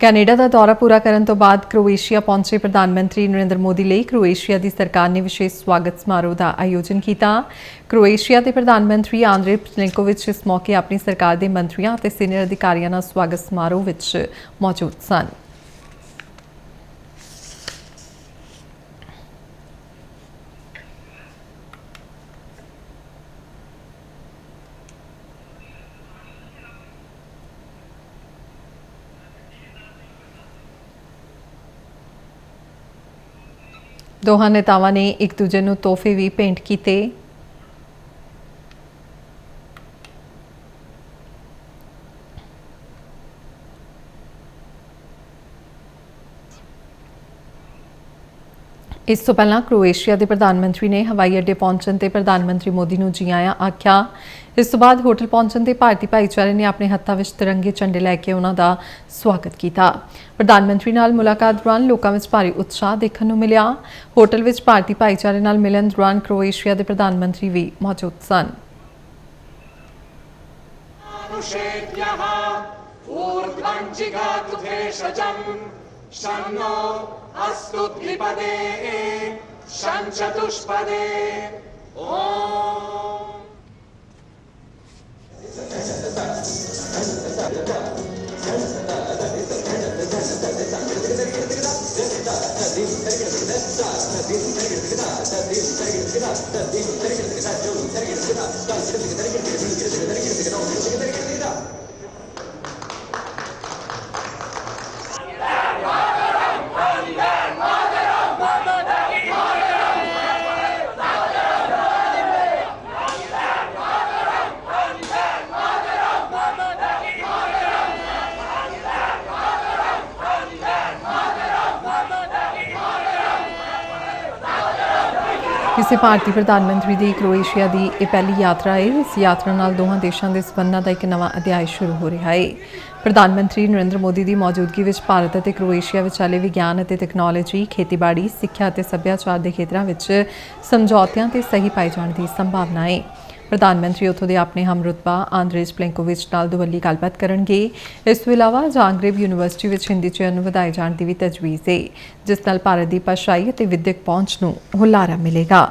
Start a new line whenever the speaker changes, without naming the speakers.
Canada ਦਾ ਦੌਰਾ ਪੂਰਾ ਕਰਨ ਤੋਂ ਬਾਅਦ ਕ੍ਰੋਏਸ਼ੀਆ ਪਹੁੰਚੇ ਪ੍ਰਧਾਨ ਮੰਤਰੀ ਨਰਿੰਦਰ ਮੋਦੀ ਲਈ ਕ੍ਰੋਏਸ਼ੀਆ ਦੀ ਸਰਕਾਰ ਨੇ ਵਿਸ਼ੇਸ਼ ਸਵਾਗਤ ਸਮਾਰੋਹ ਦਾ ਆਯੋਜਨ ਕੀਤਾ। ਕ੍ਰੋਏਸ਼ੀਆ ਦੇ ਪ੍ਰਧਾਨ ਮੰਤਰੀ ਆਂਦਰੇ ਪਲੈਂਕੋਵਿਚ ਇਸ ਮੌਕੇ ਆਪਣੀ ਸਰਕਾਰ ਦੇ ਮੰਤਰੀਆਂ ਅਤੇ ਸੀਨੀਅਰ ਅਧਿਕਾਰੀਆਂ ਨਾਲ ਸਵਾਗਤ ਸਮਾਰੋਹ ਵਿੱਚ ਮੌਜੂਦ ਸਨ। ਦੋਹਾਂ ਨੇਤਾਵਾਂ ਨੇ ਇੱਕ ਦੂਜੇ ਨੂੰ ਤੋਹਫੇ ਵੀ ਭੇਂਟ ਕੀਤੇ। ਇਸ ਤੋਂ ਪਹਿਲਾਂ ਕ੍ਰੋਏਸ਼ੀਆ ਦੇ ਪ੍ਰਧਾਨ ਮੰਤਰੀ ਨੇ ਹਵਾਈ ਅੱਡੇ ਪਹੁੰਚਣ ਤੇ ਪ੍ਰਧਾਨ ਮੰਤਰੀ ਮੋਦੀ ਨੂੰ ਜੀ ਆਇਆਂ ਆਖਿਆ। ਇਸ ਤੋਂ ਬਾਅਦ ਹੋਟਲ ਪਹੁੰਚਣ ਤੇ ਭਾਰਤੀ ਭਾਈਚਾਰੇ ਨੇ ਆਪਣੇ ਹੱਥਾਂ ਵਿੱਚ ਤਿਰੰਗੇ ਝੰਡੇ ਲੈ ਕੇ ਉਹਨਾਂ ਦਾ ਸਵਾਗਤ ਕੀਤਾ। ਪ੍ਰਧਾਨ ਮੰਤਰੀ ਨਾਲ ਮੁਲਾਕਾਤ ਦੌਰਾਨ ਲੋਕਾਂ ਵਿੱਚ ਭਾਰੀ ਉਤਸ਼ਾਹ ਦੇਖਣ ਨੂੰ ਮਿਲਿਆ। ਹੋਟਲ ਵਿੱਚ ਭਾਰਤੀ ਭਾਈਚਾਰੇ ਨਾਲ ਮਿਲਣ ਦੌਰਾਨ ਕ੍ਰੋਏਸ਼ੀਆ ਦੇ ਪ੍ਰਧਾਨ ਮੰਤਰੀ ਵੀ ਮੌਜੂਦ ਸਨ।
अनुषेभ्यः ऊर्ध्वम् जिगातु भेषजम् शन्नो अस्तु द्विपदे शं चतुष्पदे ॐ
ਕਿਸੇ ਭਾਰਤੀ ਪ੍ਰਧਾਨ ਮੰਤਰੀ ਦੀ ਕ੍ਰੋਏਸ਼ੀਆ ਦੀ ਇਹ ਪਹਿਲੀ ਯਾਤਰਾ ਹੈ। ਇਸ ਯਾਤਰਾ ਨਾਲ ਦੋਹਾਂ ਦੇਸ਼ਾਂ ਦੇ ਸਬੰਧਾਂ ਦਾ ਇੱਕ ਨਵਾਂ ਅਧਿਆਇ ਸ਼ੁਰੂ ਹੋ ਰਿਹਾ ਹੈ। ਪ੍ਰਧਾਨ ਮੰਤਰੀ ਨਰਿੰਦਰ ਮੋਦੀ ਦੀ ਮੌਜੂਦਗੀ ਵਿੱਚ ਭਾਰਤ ਅਤੇ ਕ੍ਰੋਏਸ਼ੀਆ ਵਿਚਾਲੇ ਵਿਗਿਆਨ ਅਤੇ ਟੈਕਨੋਲੋਜੀ, ਖੇਤੀਬਾੜੀ, ਸਿੱਖਿਆ ਅਤੇ ਸੱਭਿਆਚਾਰ ਦੇ ਖੇਤਰਾਂ ਵਿੱਚ ਸਮਝੌਤਿਆਂ ਤੇ ਸਹੀ ਪਾਈ ਜਾਣ ਦੀ ਸੰਭਾਵਨਾ ਹੈ। ਪ੍ਰਧਾਨ ਮੰਤਰੀ ਉੱਥੋਂ ਦੇ ਆਪਣੇ ਹਮਰੁਤਬਾ ਆਂਦਰੇਜ ਪਲੈਂਕੋਵਿਚ ਨਾਲ ਦੁਵੱਲੀ ਗੱਲਬਾਤ ਕਰਨਗੇ। ਇਸ ਤੋਂ ਇਲਾਵਾ ਜਾਗਰੇਬ ਯੂਨੀਵਰਸਿਟੀ ਵਿੱਚ ਹਿੰਦੀ ਚੈਨਲ ਵਧਾਏ ਜਾਣ ਦੀ ਵੀ ਤਜਵੀਜ਼ ਹੈ ਜਿਸ ਨਾਲ ਭਾਰਤ ਦੀ ਭਾਸ਼ਾਈ ਅਤੇ ਵਿਦਿਅਕ ਪਹੁੰਚ ਨੂੰ ਹੁਲਾਰਾ ਮਿਲੇਗਾ।